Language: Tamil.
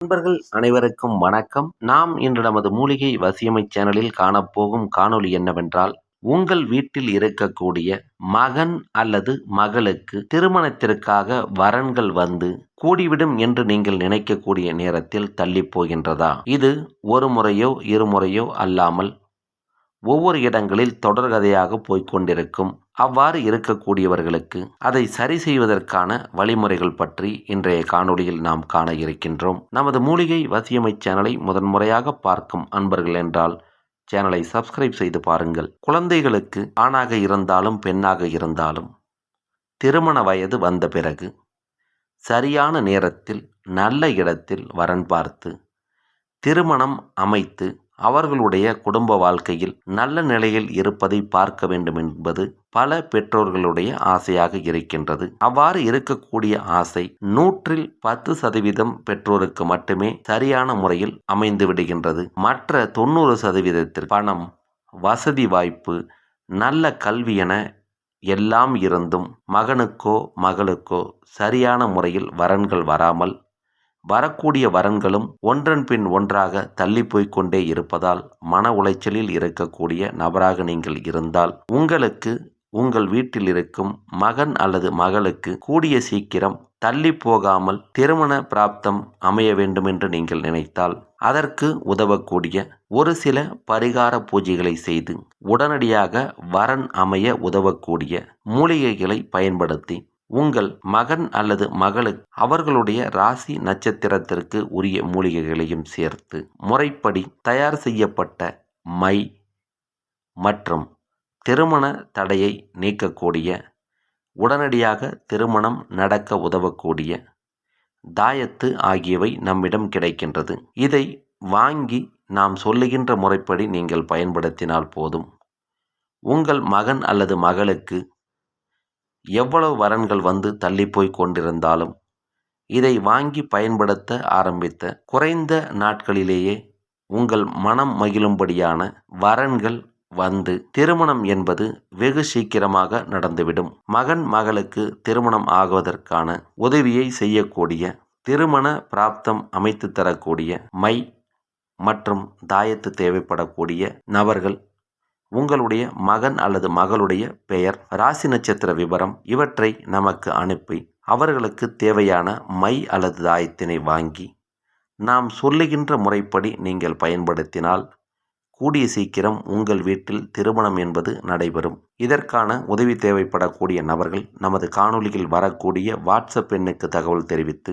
நண்பர்கள் அனைவருக்கும் வணக்கம். நாம் இன்று நமது மூலிகை வசியமை சேனலில் காணப்போகும் காணொளி என்னவென்றால் உங்கள் வீட்டில் இருக்கக்கூடிய மகன் அல்லது மகளுக்கு திருமணத்திற்காக வரன்கள் வந்து கூடிவிடும் என்று நீங்கள் நினைக்கக்கூடிய நேரத்தில் தள்ளி போகின்றதா? இது ஒரு முறையோ இருமுறையோ அல்லாமல் ஒவ்வொரு இடங்களில் தொடர்கதையாக போய்க்கொண்டிருக்கும். அவ்வாறு இருக்கக்கூடியவர்களுக்கு அதை சரி செய்வதற்கான வழிமுறைகள் பற்றி இன்றைய காணொளியில் நாம் காண இருக்கின்றோம். நமது மூலிகை வசியமை சேனலை முதன்முறையாக பார்க்கும் அன்பர்கள் என்றால் சேனலை சப்ஸ்கிரைப் செய்து பாருங்கள். குழந்தைகளுக்கு ஆணாக இருந்தாலும் பெண்ணாக இருந்தாலும் திருமண வயது வந்த பிறகு சரியான நேரத்தில் நல்ல இடத்தில் வரன் பார்த்து திருமணம் அமைத்து அவர்களுடைய குடும்ப வாழ்க்கையில் நல்ல நிலையில் இருப்பதை பார்க்க வேண்டும் என்பது பல பெற்றோர்களுடைய ஆசையாக இருக்கின்றது. அவ்வாறு இருக்கக்கூடிய ஆசை நூற்றில் பத்து சதவீதம் பெற்றோருக்கு மட்டுமே சரியான முறையில் அமைந்து விடுகின்றது. மற்ற தொண்ணூறு சதவீதத்தில் பணம் வசதி வாய்ப்பு நல்ல கல்வி என எல்லாம் இருந்தும் மகனுக்கோ மகளுக்கோ சரியான முறையில் வரன்கள் வராமல் வரக்கூடிய வரன்களும் ஒன்றன் பின் ஒன்றாக தள்ளி கொண்டே இருப்பதால் மன உளைச்சலில் இருக்கக்கூடிய நபராக நீங்கள் இருந்தால் உங்களுக்கு உங்கள் வீட்டில் இருக்கும் மகன் அல்லது மகளுக்கு கூடிய சீக்கிரம் தள்ளி போகாமல் திருமண பிராப்தம் அமைய வேண்டும் என்று நீங்கள் நினைத்தால் அதற்கு உதவக்கூடிய ஒரு சில பரிகார பூஜைகளை செய்து உடனடியாக வரன் அமைய உதவக்கூடிய மூலிகைகளை பயன்படுத்தி உங்கள் மகன் அல்லது மகளுக்கு அவர்களுடைய ராசி நட்சத்திரத்திற்கு உரிய மூலிகைகளையும் சேர்த்து முறைப்படி தயார் செய்யப்பட்ட மை மற்றும் திருமண தடையை நீக்கக்கூடிய உடனடியாக திருமணம் நடக்க உதவக்கூடிய தாயத்து ஆகியவை நம்மிடம் கிடைக்கின்றது. இதை வாங்கி நாம் சொல்லுகின்ற முறைப்படி நீங்கள் பயன்படுத்தினால் போதும். உங்கள் மகன் அல்லது மகளுக்கு எவ்வளவு வரன்கள் வந்து தள்ளிப்போய் கொண்டிருந்தாலும் இதை வாங்கி பயன்படுத்த ஆரம்பித்த குறைந்த நாட்களிலேயே உங்கள் மனம் மகிழும்படியான வரன்கள் வந்து திருமணம் என்பது வெகு சீக்கிரமாக நடந்துவிடும். மகன் மகளுக்கு திருமணம் ஆகுவதற்கான உதவியை செய்யக்கூடிய திருமண பிராப்தம் அமைத்து தரக்கூடிய மை மற்றும் தாயத்து தேவைப்படக்கூடிய நபர்கள் உங்களுடைய மகன் அல்லது மகளுடைய பெயர் ராசி நட்சத்திர விவரம் இவற்றை நமக்கு அனுப்பி அவர்களுக்கு தேவையான மை அல்லது தாயத்தினை வாங்கி நாம் சொல்லுகின்ற முறைப்படி நீங்கள் பயன்படுத்தினால் கூடிய சீக்கிரம் உங்கள் வீட்டில் திருமணம் என்பது நடைபெறும். இதற்கான உதவி தேவைப்படக்கூடிய நபர்கள் நமது காணொலியில் வரக்கூடிய வாட்ஸ்அப் எண்ணுக்கு தகவல் தெரிவித்து